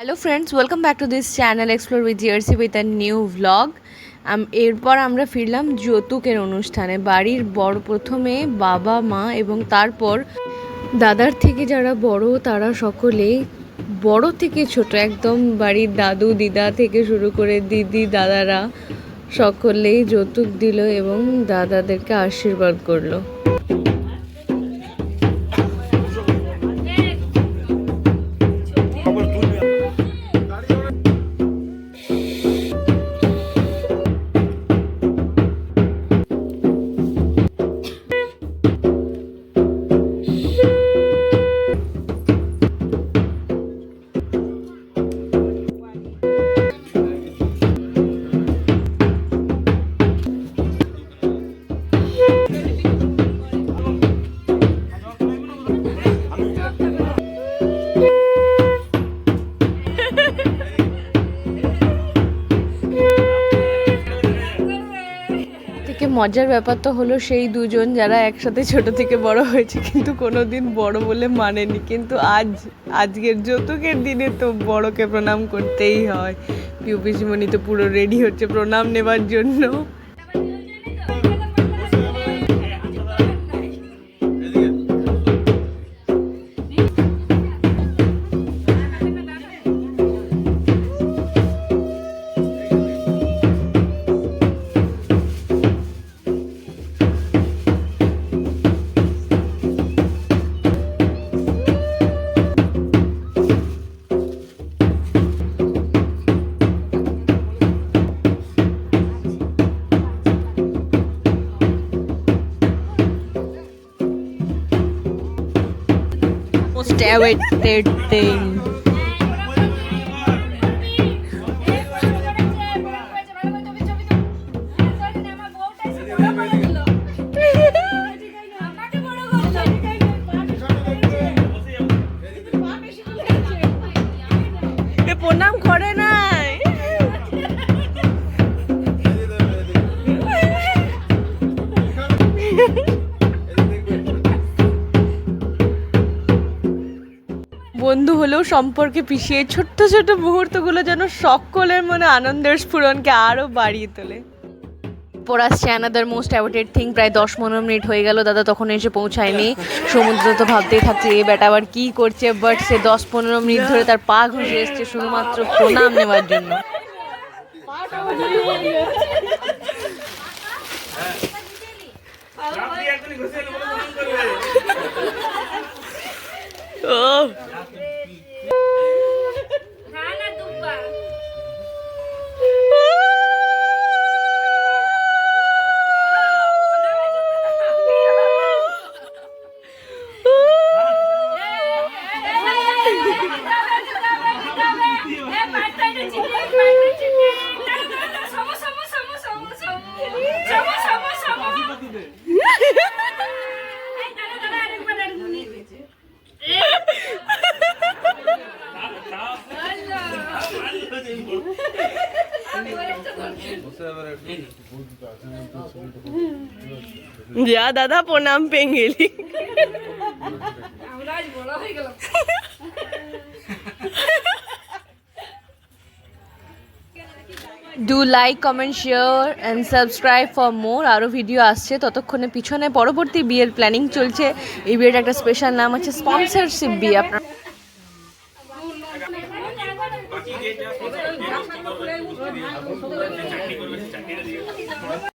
Hello friends welcome back to this channel explore with Jiarsi with a new vlog এরপর আমরা ফিরলাম যৌতুকের অনুষ্ঠানে, বাড়ির বড় প্রথমে বাবা, মা এবং তারপর দাদার থেকে যারা বড়, তারা সকলেই বড় থেকে ছোট, একদম বাড়ির দাদু, দিদা থেকে শুরু করে দিদি, দাদারা সকলেই যৌতুক দিল এবং দাদাদেরকে আশীর্বাদ করল। থেকে মজার ব্যাপার তো হলো সেই দুজন যারা একসাথে ছোট থেকে বড় হয়েছে, কিন্তু কোনোদিন বড় বলে মানেনি। কিন্তু আজ, আজকের যৌতুকের দিনে তো বড়কে প্রণাম করতেই হয়। পিউ পিসিমণি তো পুরো রেডি হচ্ছে প্রণাম নেবার জন্য। Awaited thing এ প্রণাম করে নাই বন্ধু হলেও সম্পর্কে পিছিয়ে ছোট্ট ছোট মুহূর্তগুলো যেন সকলের মনে আনন্দের স্ফুরণকে আরও বাড়িয়ে তোলে। পর আসছে অ্যানাদার মোস্ট অ্যাভোটেড থিং প্রায় দশ পনেরো মিনিট হয়ে গেল দাদা তখন এসে পৌঁছায়নি। সমুদ্র তো ভাবতেই থাকছে এ বেটা আবার কি করছে? বাট সে দশ পনেরো মিনিট ধরে তার পা ঘষে এসছে শুধুমাত্র প্রণাম নেওয়ার জন্য। ও। যা দাদা প্রণাম পেয়ে গেলি do like comment share and subscribe for more আরও ভিডিও আসছে ততক্ষণে পিছনে পরবর্তী বিয়ের প্ল্যানিং চলছে। এই বিয়ের একটা স্পেশাল নাম আছে স্পন্সরশিপ বিয়ে। আপনার